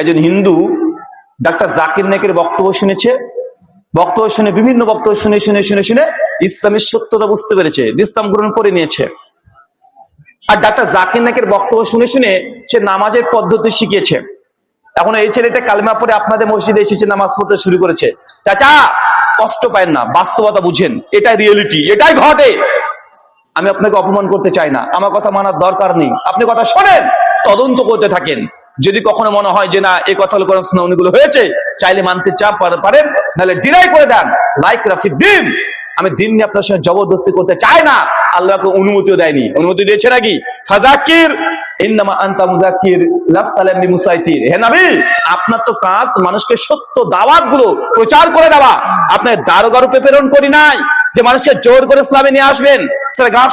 একজন হিন্দু ডাক্তার জাকির নাইকের বক্তব্য শুনেছে, বক্তব্য শুনে, বিভিন্ন বক্তব্য শুনে শুনে শুনে শুনে ইসলামের সত্যতা বুঝতে পেরেছে, ইসলাম গ্রহণ করে নিয়েছে। আর ডাক্তার জাকির নাইকের বক্তব্য শুনে শুনে সে নামাজের পদ্ধতি শিখিয়েছে। এখন এই ছেলেটা কালিমা পরে আপনাদের মসজিদে এসেছে, নামাজ পড়তে শুরু করেছে। চাচা, কষ্ট পায় না, বাস্তবতা বুঝেন, এটাই রিয়েলিটি এটাই ঘটে। আমি আপনাকে অপমান করতে চাই না, আমার কথা মানার দরকার নেই। আপনি কথা শোনেন, তদন্ত করতে থাকেন। যদি কখনো মনে হয় যে না এই কথা কোরআন হয়েছে, চাইলে মানতে চাপ পারেন, নাহলে ডিনাই করে দেন। লাইক রাফি দিন। আমি দিন নিয়ে আপনার সঙ্গে জবরদস্তি করতে চাই না। আল্লাহকে অনুমতিও দেয়নি। অনুমতি দিয়েছে নাকি? ইন্নামা আনতা মুজাক্কির লাস্তালাম মুসাইতির। হে আপনার তো কাজ মানুষকে সত্য দাওয়াতগুলো প্রচার করে দেওয়া। আপনার দারোগা রূপে প্রেরণ করি নাই। যে মানুষকে জোর করে ইসলামে নিয়ে আসবেন। সেটা গাছ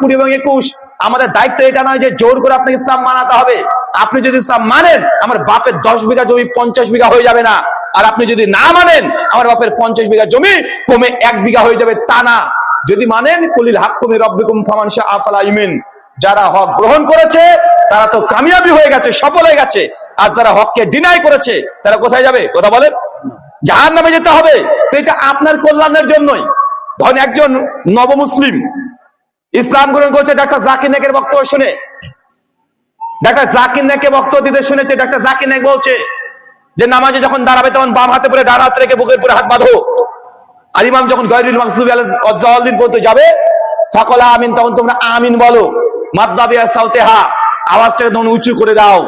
কুড়ি এবং একুশ। আমাদের দায়িত্ব এটা নয় যে জোর করে আপনাকে ইসলাম মানাতে হবে। আপনি যদি ইসলাম মানেন, আমার বাপের দশ বিঘা জমি পঞ্চাশ বিঘা হয়ে যাবে না। আর আপনি যদি না মানেন, আমার বাপের পঞ্চাশ বিঘা জমি কমে এক বিঘা হয়ে যাবে তা না। যদি মানেন, কলিল হাক কমে রব্বিকুম ফামানসা আফালা ইমিন যারা হক গ্রহণ করেছে, তারা তো কামিয়াবি হয়ে গেছে, সফল হয়ে গেছে। আর যারা হককে ডিনাই করেছে, তারা কোথায় যাবে? কথা বলেন। জাহান নামে যেতে হবে। তো এটা আপনার কল্যাণের জন্যই। ধরেন একজন নবমুসলিম ইসলাম গ্রহণ করছে ডাক্তার জাকির নাকের বক্তব্য শুনে। ডাক্তার জাকির নাকে বক্তব্য দিতে শুনেছে, ডাক্তার জাকির নাক বলছে যে নামাজে যখন দাঁড়াবে তখন বাম হাতে পরে ডান হাত রেখে বুকের পরে হাত বাঁধো। আর ইমাম যখন গয়রুল মাকসুদ পর্যন্ত যাবে সকলা আমিন, তখন তোমরা আমিন বলো। আওয়াজটাকে তখন উঁচু করে দাও।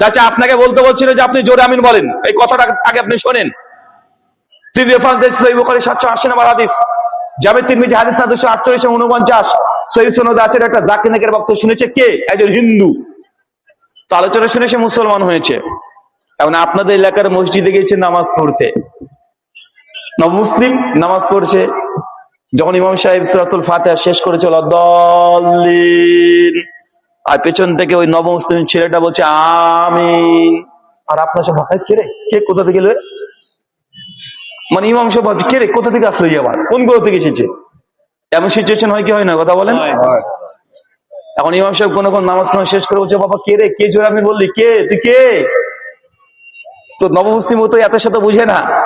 চাচা, আপনাকে বলতে বলছিল যে আপনি জোরে আমিন বলেন। এই কথাটা আগে আপনি শোনেন। তিনি রেফারেন্স সহি বুখারী 780 নম্বর হাদিস। যাবে তিরমিজি, হাদিস না 248 এবং 49 সহি সনদে আছে একটা জাকির নাকের বক্তব্য শুনেছে কে? একজন হিন্দু। তো আলোচনা শুনে সে মুসলমান হয়েছে। এখন আপনাদের এলাকার মসজিদে গেছে নামাজ পড়তে। মুসলিম নামাজ পড়ছে। যখন ইমাম সাহেব সুরাতুল ফাতিহা শেষ করেছে দলিন আর পেছন থেকে ওই নবমুসলিম ছেলেটা বলছে আমি আর আপনার সব কে রে? কে কোথা থেকে রে? মানে ইমাম সাহেব কে রে কোথা থেকে আসলো আবার? কোন গ্রহ থেকে এসেছে? এমন সিচুয়েশন হয় কি হয় না? কথা বলেন। এখন ইমাম সাহেব কোন কোন নামাজ টামাজ শেষ করে বলছে বাবা কে রে কে জোরে আমি বললি? কে? তুই কে? তো নবমুসলিম ও তো এত সাথে বুঝে না।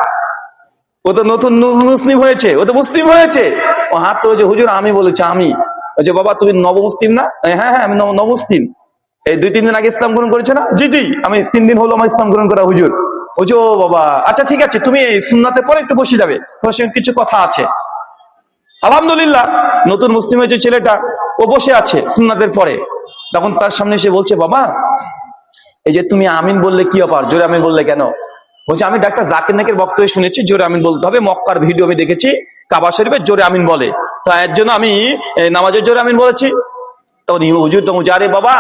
ও তো নতুন মুসলিম হয়েছে ও তো মুসলিম হয়েছে। ও হাত তুলেছে হুজুর আমি বলেছি আমি। বলছে বাবা তুমি নবমুসলিম না? হ্যাঁ হ্যাঁ আমি নব- নবমুসলিম। এই দুই তিন দিন আগে ইসলাম গ্রহণ করেছে না? জি জি আমি তিন দিন হলো আমার ইসলাম গ্রহণ করা হুজুর। বলছে ও বাবা আচ্ছা ঠিক আছে, তুমি সুন্নাতে পরে একটু বসে যাবে, তোমার সঙ্গে কিছু কথা আছে। আলহামদুলিল্লাহ, নতুন মুসলিম হয়েছে ছেলেটা, ও বসে আছে সুন্নাতের পরে। তখন তার সামনে এসে বলছে, বাবা, এই যে তুমি আমিন বললে কি অপার জোরে আমিন বললে কেন? বলছে, আমি ডাক্তার জাকির নাকের বক্তব্য শুনেছি, জোরে আমিন বলতে হবে, মক্কার ভিডিও আমি দেখেছি, কাবা শরীফের জোরে আমিন বলে। তো এর জন্য আমি নামাজের জোরে আমিন বলেছি। তখন হুজুর তখন আরে বাবা,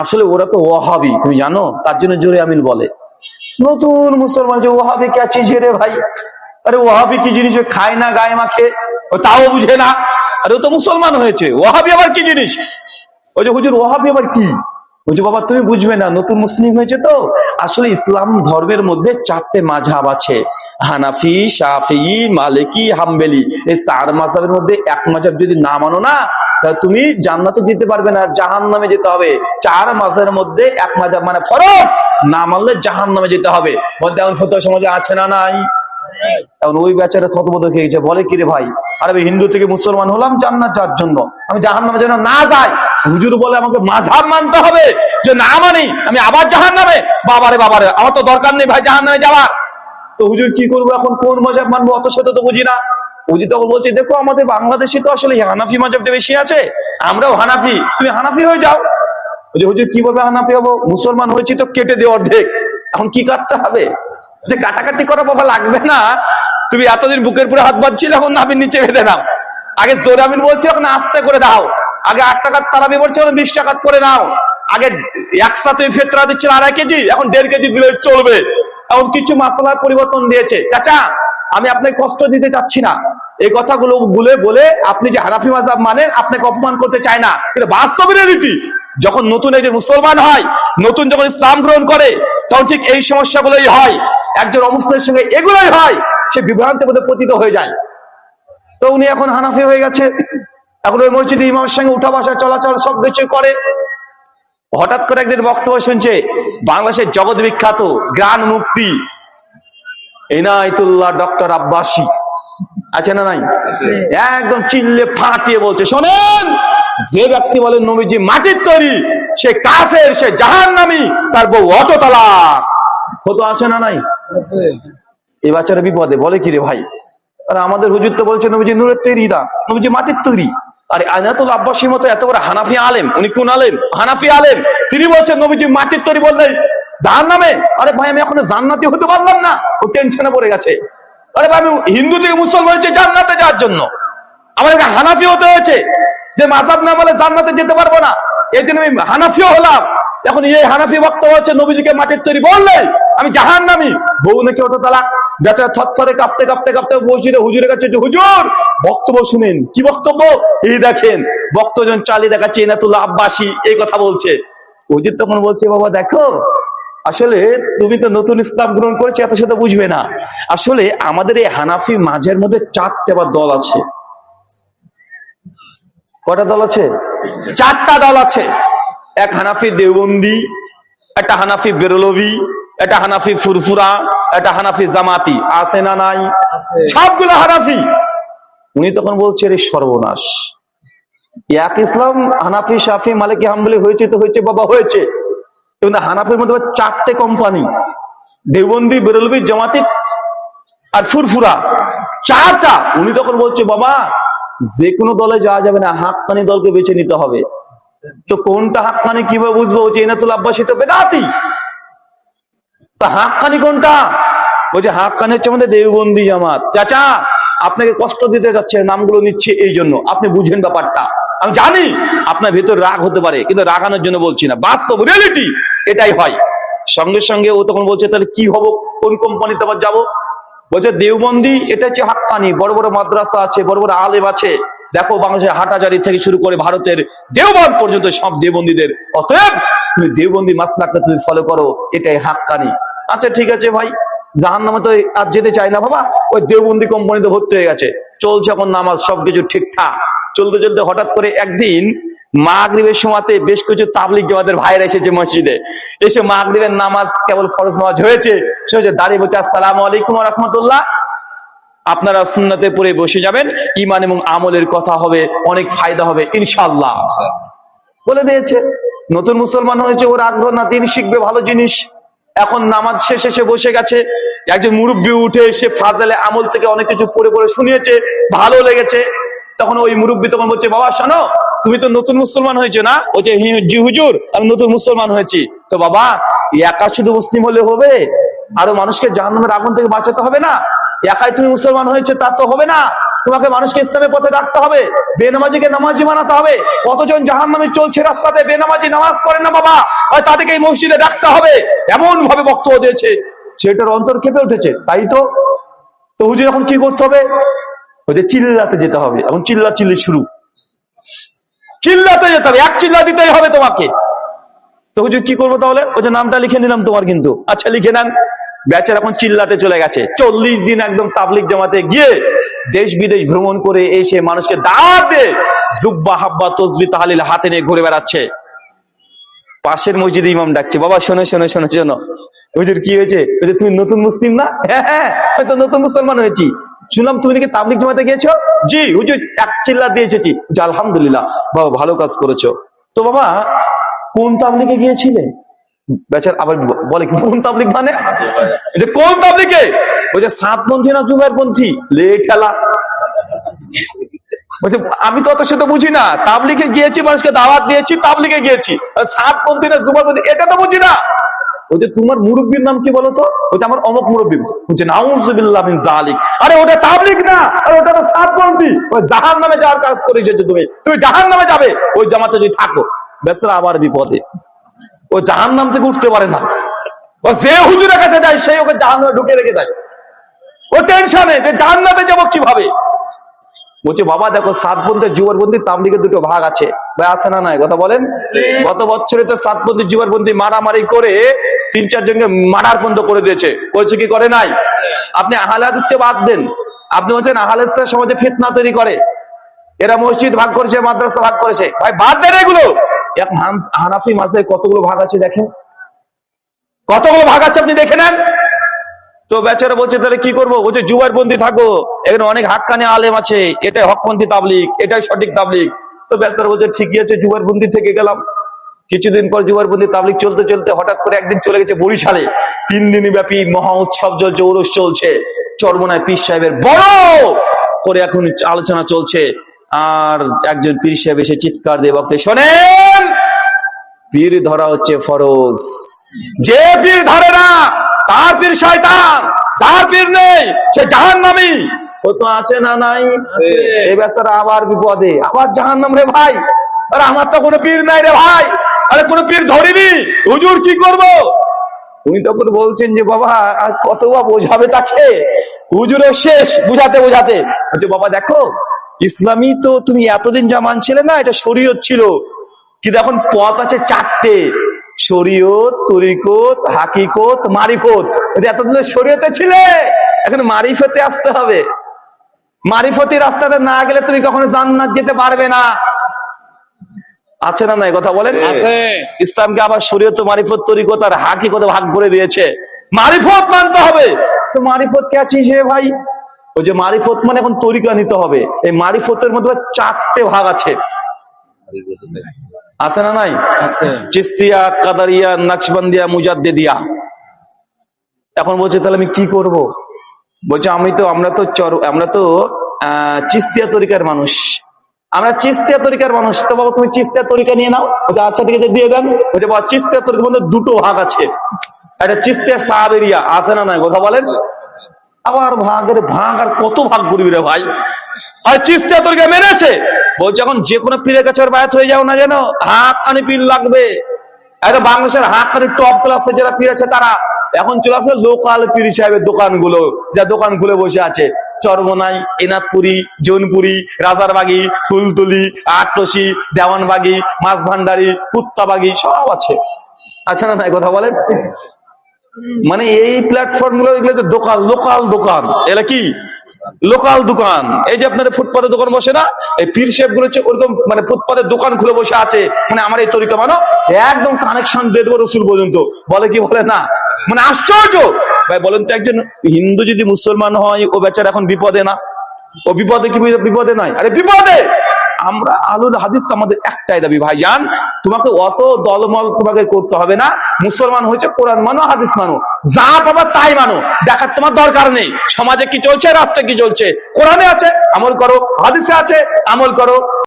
আসলে ওরা তো ওহাবি তুমি জানো? তার জন্য জোরে আমিন বলে। নতুন মুসলমান যে ওহাবি কে চিজ রে ভাই? আরে ওহাবি কি জিনিস খায় না, গায়ে মাখে? ও তাও বুঝে না। আরে ও তো মুসলমান হয়েছে। ওহাবি আবার কি জিনিস? ওই যে হুজুর ওহাবি আবার কি? বলছে বাবা, তুমি বুঝবে না, নতুন মুসলিম হয়েছে তো? আসলে ইসলাম ধর্মের মধ্যে চারটে মাঝহাব আছে। Hanafi, Shafi, Maliki, Hanbali. এই চার মাঝহাবের মধ্যে এক মাঝহাব যদি না মানো না, তাহলে তুমি জান্নাতে যেতে পারবে না জাহান নামে যেতে হবে। চার মাসের মধ্যে এক মাঝহাব মানে ফরজ। না মানলে জাহান নামে যেতে হবে। বলতে এমন ফতোয়া সমাজে আছে না নাই? এখন ওই বেচারা থতমত খেয়েছে বলে কিরে ভাই? আরে হিন্দু থেকে মুসলমান হলাম জান্নাত যাওয়ার জন্য। আমি জাহান নামে যেন না যাই। হুজুর বলে আমাকে মাঝহাব মানতে হবে যে না মানি, আমি আবার জাহান নামে বাবারে বাবারে, আমার তো দরকার নেই ভাই জাহান নামে যাওয়ার। তো হুজুর কি করব এখন? কোন মজাব মানবো? অত শত তো বুঝি না। বুঝি তখন বলছি, দেখো আমাদের বাংলাদেশে তো আসলে হানাফি মজাবটা বেশি আছে। আমরাও হানাফি। তুমি হানাফি হয়ে যাও। বলছে হুজুর কীভাবে হানাফি হব মুসলমান হয়েছি তো কেটে দিয়ে অর্ধেক। এখন কি কাটতে হবে? যে কাটাকাটি করা বাবা লাগবে না। তুমি এতদিন বুকের পুরো হাত বাঁধছিলে, এখন নামির নিচে বেঁধে নাও। আগে জোরে আমিন বলছি, এখন আস্তে করে দাও। আগে আট টাকার তারাবি বলছে, এখন বিশ টাকার করে নাও। আগে একসাথে ফেতরা দিচ্ছিল আড়াই কেজি, এখন দেড় কেজি দিলে চলবে। এখন কিছু মশলার পরিবর্তন দিয়েছে। চাচা, আমি আপনাকে কষ্ট দিতে চাচ্ছি না। এই কথাগুলো বলে বলে আপনি যে হানাফি মাজাব মানেন, আপনাকে অপমান করতে চায় না। কিন্তু বাস্তব রিয়ালিটি যখন নতুন একজন মুসলমান হয়, নতুন যখন ইসলাম গ্রহণ করে, তখন ঠিক এই সমস্যাগুলোই হয়। একজন অমুসলিমের সঙ্গে এগুলোই হয়, সে বিভ্রান্তের মধ্যে পতিত হয়ে যায়। তো উনি এখন হানাফি হয়ে গেছে। এখন ওই মসজিদে ইমামের সঙ্গে উঠা বসা, চলাচল সব কিছু করে। হঠাৎ করে একদিন বক্তব্য শুনছে, বাংলাদেশের জগৎ বিখ্যাত গ্রান মুক্তি এনায়তুল্লাহ ডক্টর আব্বাসী। আছে না নাই? একদম চিল্লে ফাটিয়ে বলছে, শোনেন, যে ব্যক্তি বলেন নবীজি মাটির তৈরি, সে কাফের, সে জাহান নামি তার বউ অটোতলা কত আছে না নাই? এই বাচ্চারা বিপদে, বলে কি রে ভাই? আর আমাদের হুজুর তো বলছে, নবীজি নূরের তৈরি না, নবীজি মাটির তৈরি। আর আনাতুল আব্বাসীর মতো এত বড় হানাফি আলেম, উনি কোন আলেম? হানাফি আলেম। তিনি বলছেন, নবীজি মাটির তৈরি বললেন জাহান নামে আরে ভাই, আমি এখনও জান্নাতি হতে পারলাম না। ও টেনশনে পড়ে গেছে। আরে আমি হিন্দু থেকে মুসলমান হয়েছে জান্নাতে যাওয়ার জন্য। আমার একটা হানাফি হতে হয়েছে যে মাজাব না বলে জান্নাতে যেতে পারব না। এই জন্য আমি হানাফিও হলাম। এখন এই হানাফি বক্তব্য হচ্ছে, নবীজিকে মাটির তৈরি বললে আমি জাহান নামি বউ নাকি ওটা তালাক? বেচারা থরথরে কাঁপতে কাঁপতে কাঁপতে বসিরে হুজুরের কাছে হুজুর, বক্তব্য শুনেন। কি বক্তব্য? এই দেখেন, বক্তজন চালিয়ে দেখাচ্ছে এনাতুল্লাহ আব্বাসী, এই কথা বলছে। হুজুর তখন বলছে, বাবা, দেখো আসলে তুমি তো নতুন ইসলাম গ্রহণ করেছ এত সেটা বুঝবে না। আসলে আমাদের এই হানাফি মাঝের মধ্যে চারটে বা দল আছে। কটা দল আছে? চারটা দল আছে। এক হানাফি দেওবন্দি একটা হানাফি বেরলভি একটা হানাফি ফুরফুরা একটা হানাফি জামাতি। আছে না নাই? সবগুলো হানাফি। উনি তখন বলছে রে সর্বনাশ। এক ইসলাম হানাফি শাফি মালিকি হাম্বলি হয়েছে তো হয়েছে বাবা হয়েছে। কিন্তু হানাফির মধ্যে চারটে কোম্পানি দেওবন্দি বেরলভি জামাতি আর ফুরফুরা। চারটা। উনি তখন বলছে, বাবা যে কোনো দলে যাওয়া যাবে না, হাক্কানি দলকে বেছে নিতে হবে। তো কোনটা হাক্কানি কীভাবে বুঝব? যে এনাতুল আব্বাসী তো বেদাতি। তা হাক্কানি কোনটা? বলছে, হাক্কানি হচ্ছে আমাদের দেওবন্দি জামাত। চাচা, আপনাকে কষ্ট দিতে যাচ্ছে নামগুলো নিচ্ছে এই জন্য। আপনি বুঝেন ব্যাপারটা। আমি জানি আপনার ভেতর রাগ হতে পারে, কিন্তু রাগানোর জন্য বলছি না। বাস্তব রিয়েলিটি এটাই হয়। সঙ্গে সঙ্গে ও তখন বলছে, তাহলে কি হব? কোন কোম্পানিতে আবার যাব? বলছে, দেওবন্দি, এটা হচ্ছে হাক্কানি। বড় বড় মাদ্রাসা আছে, বড় বড় আলেম আছে। দেখো, বাংলাদেশের হাটাজারি থেকে শুরু করে ভারতের দেওবন্দ পর্যন্ত সব দেওবন্দীদের। অতএব তুমি দেওবন্দি মাসলাকটা তুমি ফলো করো, এটাই হাক্কানি। আচ্ছা ঠিক আছে ভাই। জাহান নামে তো আর যেতে চাই না বাবা। ওই দেওবন্দি কোম্পানিতে ভর্তি হয়ে গেছে। চলছে এখন নামাজ, সবকিছু ঠিকঠাক। চলতে চলতে হঠাৎ করে একদিন মাগরিবের সময়তে বেশ কিছু তাবলিক জামাতের ভাইরা এসেছে মসজিদে। এসে মাগরিবের নামাজ কেবল ফরজ নামাজ হয়েছে। সে হচ্ছে দাঁড়িয়ে বলছে, আসসালাম আলাইকুম রহমতুল্লাহ। আপনারা সুন্নতে পড়ে বসে যাবেন। ইমান এবং আমলের কথা হবে, অনেক ফায়দা হবে ইনশাল্লাহ বলে দিয়েছে, নতুন মুসলমান হয়েছে, ওর আগ্রহ না, তিনি শিখবে ভালো জিনিস। এখন নামাজ শেষে সে বসে গেছে। একজন মুরব্বী উঠে এসে ফাজালে আমল থেকে অনেক কিছু পড়ে পড়ে শুনিয়েছে, ভালো লেগেছে। তখন ওই মুরব্বী তখন বলছে, বাবা, শোনো, তুমি তো নতুন মুসলমান হয়েছে না? বলছে "হি- জি, হুজুর, আমি নতুন মুসলমান হয়েছি। তো বাবা, একা শুধু মুসলিম হলে হবে? আরও মানুষকে জাহান্নামের আগুন থেকে বাঁচাতে হবে না? একাই তুমি মুসলমান হয়েছে, তা তো হবে না। তোমাকে মানুষকে ইসলামের পথে রাখতে হবে। বেনামাজিকে নামাজি বানাতে হবে। কতজন জাহান নামে চলছে রাস্তাতে বেনামাজি নামাজ পড়ে না বাবা? তাদেরকে এই মসজিদে রাখতে হবে। এমন ভাবে বক্তব্য দিয়েছে। সেটার অন্তর কেঁপে উঠেছে। তাই তো? তো হুজুর এখন কি করতে হবে? ওই যে চিল্লাতে যেতে হবে, এখন চিল্লা চিল্লি শুরু। চিল্লাতে যেতে হবে, এক চিল্লা দিতেই হবে তোমাকে। তো হুজুর কি করব তাহলে? ওই যে নামটা লিখে নিলাম তোমার কিন্তু। আচ্ছা লিখে নেন। ব্যাচের এখন চিল্লাতে চলে গেছে। চল্লিশ দিন একদম তাবলিক জামাতে গিয়ে দেশ বিদেশ ভ্রমণ করে এসে মানুষকে দাঁড় দিয়ে জুব্বা, হাব্বা, তসবি, তাহালিল হাতে নিয়ে ঘুরে বেড়াচ্ছে। পাশের মসজিদে ইমাম ডাকছে। বাবা, শোনো শোনো শোনো শোনো। হুজুর কি হয়েছে? যে তুমি নতুন মুসলিম না? হ্যাঁ হ্যাঁ নতুন মুসলমান হয়েছি। শুনলাম তুমি নাকি তাবলিক জমাতে গিয়েছো? জি হুজুর এক চিল্লা দিয়ে এসেছি আলহামদুলিল্লাহ, বাবা ভালো কাজ করেছ। তো বাবা, কোন তাবলিকে গিয়েছিলে? বেচার, আবার বলে কোন তাবলিক মানে? এটা কোন তাবলিকে যে সাতপন্থী না জুমেরপন্থী লে খেলা বলছে, আমি তো অত সেটা বুঝি না। তাবলিকে গিয়েছি, মানুষকে দাওয়াত দিয়েছি তাবলিকে গিয়েছি। আর সাতপন্থী না জুমারপন্থী এটা তো বুঝি না। বলছে তোমার মুরব্বীর নাম কি বলতো? বলছে আমার অমক মুরব্বী। বলছে নাউজুবিল্লাহ মিন জালিক আরে ওটা তাবলিক না আরে ওটা তো সাতপন্থী। ওই জাহান নামে যাওয়ার কাজ করে এসেছ তুমি। তুমি জাহান নামে যাবে ওই জামাতে যদি থাকো। বেচারা আবার বিপদে। ও জাহান নাম থেকে উঠতে পারে না। ও যে হুজুরের কাছে যায় সেই ওকে জাহান নামে ঢুকে রেখে দেয় ও টেনশনে যে জাহান নামে যাব কীভাবে? বলছে বাবা দেখো সাতপন্থী যুবরবন্দি তাবলিগের দুটো ভাগ আছে। ভাই আছে না নাই? কথা বলেন? গত বছরে তো সাতপন্থী যুবরবন্দি মারামারি করে তিন চার জনকে মারার পর্যন্ত করে দিয়েছে। করেছে কি করে নাই? আপনি আহলে হাদিসকে বাদ দেন। আপনি বলছেন আহলে সমাজে ফিতনা তৈরি করে। এরা মসজিদ ভাগ করেছে, মাদ্রাসা ভাগ করেছে। ভাই, বাদ দেন এগুলো। হানাফি মাসে কতগুলো ভাগ আছে দেখেন? কতগুলো ভাগ আছে আপনি দেখে নেন। তো বেচারা বলছে, তাহলে কি করব? বলছে জুয়ার বন্দি থাকো। এখানে অনেক হাক্কানি আলেম আছে। এটাই হকপন্থী তাবলিক এটাই সঠিক তাবলিক তো বেচারা বলছে, ঠিকই আছে জুয়ার বন্দি থেকে গেলাম। কিছুদিন পর জুয়ার বন্দি তাবলিক চলতে চলতে হঠাৎ করে একদিন চলে গেছে বরিশালে। তিন দিন ব্যাপী মহা উৎসব চলছে ওরস চলছে। চরমনায় পীর সাহেবের বড় করে এখন আলোচনা চলছে। আর একজন পীর সাহেব এসে চিৎকার দিয়ে বক্তে শোনেন পীর ধরা হচ্ছে ফরজ। যে পীর ধরে না তার পীর শয়তান যার পীর নেই সে জাহান নামি ও তো আছে না নাই? এই বেচারা আবার বিপদে। আবার জাহান নাম রে ভাই। আরে আমার তো কোনো পীর নাই রে ভাই। আরে কোনো পীর ধরিনি। হুজুর কি করব? উনি তখন বলছেন যে, বাবা, আর কত বা বোঝাবে তাকে? হুজুরের শেষ, বুঝাতে বুঝাতে। বলছে, বাবা, দেখো, ইসলামী তো তুমি এতদিন যা মানছিলে না, এটা শরীয়ত ছিল। কিন্তু এখন পথ আছে চারটে। শরীয়ত, তরিকত, হাকিকত, মারিফত। এতদিন শরীয়তে ছিলে, এখন মারিফতে আসতে হবে। মারিফতি রাস্তাতে না গেলে তুমি কখনো জান্নাত যেতে পারবে না। আছে না নাই কথা বলেন? আছে। ইসলামকে আবার শরীয়ত মারিফত তরিকত হাকি হাকিকত ভাগ করে দিয়েছে? মারিফত মানতে হবে। তো মারিফত কে আছিস হে ভাই? ওই যে মারিফত মানে এখন তরিকা নিতে হবে। এই মারিফতের মধ্যে চারটে ভাগ আছে। আছে না নাই? আছে। চিস্তিয়া কাদারিয়া নাকশবন্দিয়া মুজাদ্দেদিয়া। এখন বলছে তাহলে আমি কি করব? বলছে আমি তো আমরা তো চর আমরা তো আহ, চিস্তিয়া তরিকার মানুষ। আমরা চিস্তিয়া তরিকার মানুষ। তো বাবা, তুমি চিস্তিয়া তরিকা নিয়ে নাও। বলছে আচ্ছা ঠিক আছে, দিয়ে দেন। বলছে বাবা, চিস্তিয়া তরিকার মধ্যে দুটো ভাগ আছে। একটা চিস্তিয়া সাহাবেরিয়া আছে না নাই? কথা বলেন। আবার ভাগের ভাগ আর কত ভাগ করবি রে ভাই? আর চিস্তিয়া তরিকা মেনেছে। বলছে, এখন যে কোনো পীরের কাছে বায়াত হয়ে যাও না যেন। হাত খানি পীর লাগবে। একটা বাংলাদেশের হাত খানি টপ ক্লাসে যারা পীর আছে তারা। এখন চলে আসলে লোকাল পীর সাহেবের দোকানগুলো, যা দোকান খুলে বসে আছে। চরমনাই এনাথপুরি জৌনপুরি, রাজারবাগি, ফুলতুলি আটরসি দেওয়ানবাগি মাছ ভান্ডারি কুত্তাবাগি, সব আছে। আচ্ছা না নাই কথা বলেন। মানে এই প্ল্যাটফর্মগুলো এগুলো দোকান, লোকাল দোকান। এরা কি? লোকাল দোকান। এই যে আপনার ফুটপাতের দোকান বসে না, এই পীর শেপগুলো ওরকম মানে ফুটপাতের দোকান খুলে বসে আছে। মানে আমার এই তরিকা মানো, একদম কানেকশন দিয়ে দেবো রসুল পর্যন্ত। বলে কি বলে না? মানে আশ্চর্য! ভাই, বলেন তো একজন হিন্দু যদি মুসলমান হয়, ও বেচার এখন বিপদে না? ও বিপদে কি বিপদে নাই? আরে বিপদে! আমরা আলুর হাদিস আমাদের একটাই দাবি ভাইজান তোমাকে অত দলমল তোমাকে করতে হবে না। মুসলমান হয়েছে, কোরআন মানো, হাদিস মানো। যা পাবা তাই মানো। দেখার তোমার দরকার নেই। সমাজে কি চলছে, রাষ্ট্রে কি চলছে? কোরআনে আছে, আমল করো। হাদিসে আছে, আমল করো।